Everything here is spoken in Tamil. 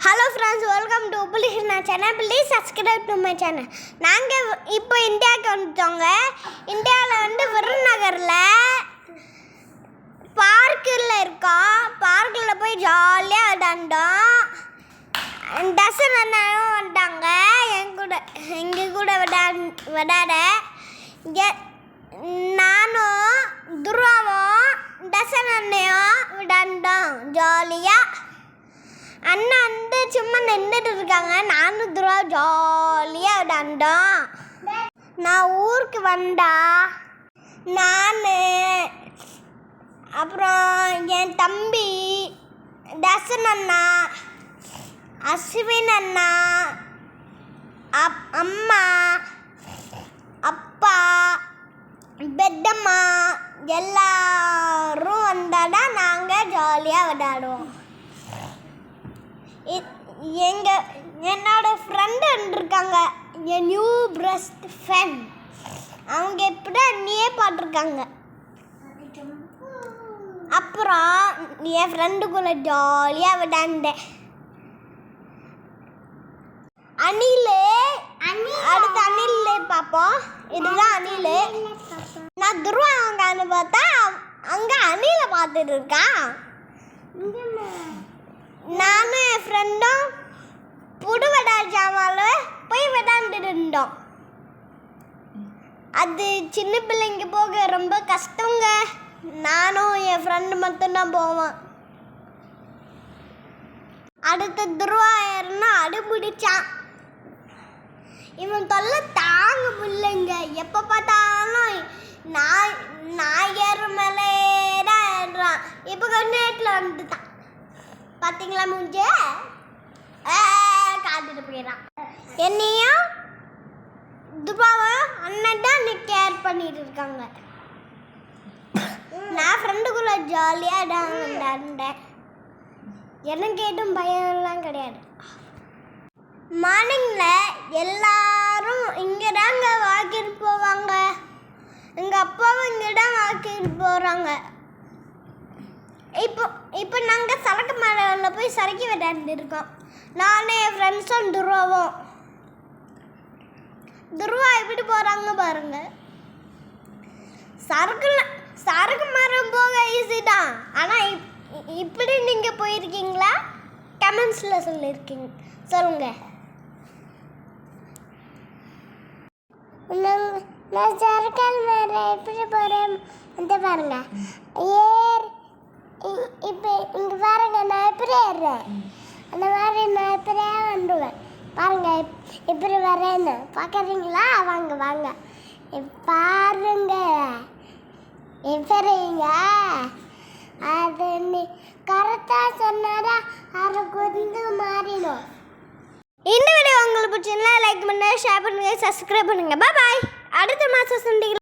Hello friends welcome to புலிஹிர்னா channel please subscribe to my channel நாங்கள் இப்போ இந்தியாவுக்கு வந்துட்டோங்க. இந்தியாவில் வந்து விருநகரில் பார்க்கில் இருக்கோம். பார்க்கில் போய் ஜாலியாக விளாண்டோம் தசன் அண்ணனும் வந்தாங்க என் கூட எங்கள் கூட விடா விடாட எ- நானும் துருவாவும் தசன் அண்ணையும் விளாண்டோம் ஜாலியாக அண்ணன் வந்து சும்மா நின்றுட்டு இருக்காங்க நானும் துருவா ஜாலியாக விளாண்டோம் நான் ஊருக்கு வந்தா நான் அப்புறம் என் தம்பி தசன் அண்ணா அஸ்வின் அண்ணா அப் அம்மா அப்பா பெத்தம்மா எல்லாரும் தான் நாங்கள் ஜாலியாக விளையாடுவோம். இ- எங்க என்னோட ஃப்ரெண்டு இருக்காங்க. என் நியூ பெஸ்ட் ஃப்ரெண்ட் அவங்க இப்படி நீயே பாட்டிருக்காங்க அப்புறம் என் ஃப்ரெண்டுக்குள்ள ஜாலியாக விளையாண்டேன். அணில் அடுத்து அணில் பார்ப்போம் இதுதான் அணில். நான் துருவா அங்கே பார்த்தா அங்கே அணில பார்த்துட்டு இருக்கான் ரெண்டும் என் ஃப்ரெண்டும் புது ஜாமால போய் விளையாண்டுட்டு இருந்தோம் அது சின்ன பிள்ளைங்க போக ரொம்ப கஷ்டங்க. நானும் என் ஃப்ரெண்டு மட்டும்தான் போவேன் அடுத்த துருவாயிரம்னா அடிபிடிச்சான். இவன் தொல்லை தாங்க முடியலைங்க. எப்போ பார்த்தாலும் நாய் நாயர் மேலேதான் ஏறுறான். இப்போ கொஞ்ச நேரத்தில் வந்துட்டான். பார்த்தீங்களா மூஞ்ச என்னையும் துபாவும் அண்ணன் தான் கேர் பண்ணிட்டு இருக்காங்க நான் ஃப்ரெண்டுக்குள்ள ஜாலியாக விளையாண்டேன் எனக்கு கேட்டும் பயம்லாம் கிடையாது. மார்னிங்கில் எல்லாரும் இங்கே தாங்க வாக்கிட்டு போவாங்க. எங்கள் அப்பாவும் இங்கே தான் வாக்கிட்டு போகிறாங்க இப்போ இப்போ நாங்கள் சரக்கு மலையில் போய் சரக்கு விளையாண்டுருக்கோம் நானும் என் ஃப்ரெண்ட்ஸும் துருவோம். துருவா எப்படி போகிறாங்க பாருங்க. சரக்குல சரக்கு மரம் போக ஈஸி தான். ஆனால் இப்படி நீங்கள் போயிருக்கீங்களா? கமெண்ட்ஸில் சொல்லியிருக்கீங்க சொல்லுங்க. நான் சரக்கால் மரம் எப்படி போகிறேன் வந்து பாருங்க. ஏர் இ- இப்போ இங்கே பாருங்க நான் எப்படி ஏறுறேன். அந்த மாதிரி நான் இப்படியே வந்துடுவேன். பாருங்க இப்- இப்படி வரேன்னு பார்க்குறீங்களா வாங்க. வாங்க பாருங்க. எப்படிங்க அது நீ கரெக்டாக சொன்னாரா அது கொஞ்சம் மாறிடும் இந்த வீடியோ உங்களுக்கு பிடிச்சிருந்தா லைக் பண்ணுங்க ஷேர் பண்ணுங்க சப்ஸ்கிரைப் பண்ணுங்க. பாய் அடுத்த மாதம் சந்திக்கலாம்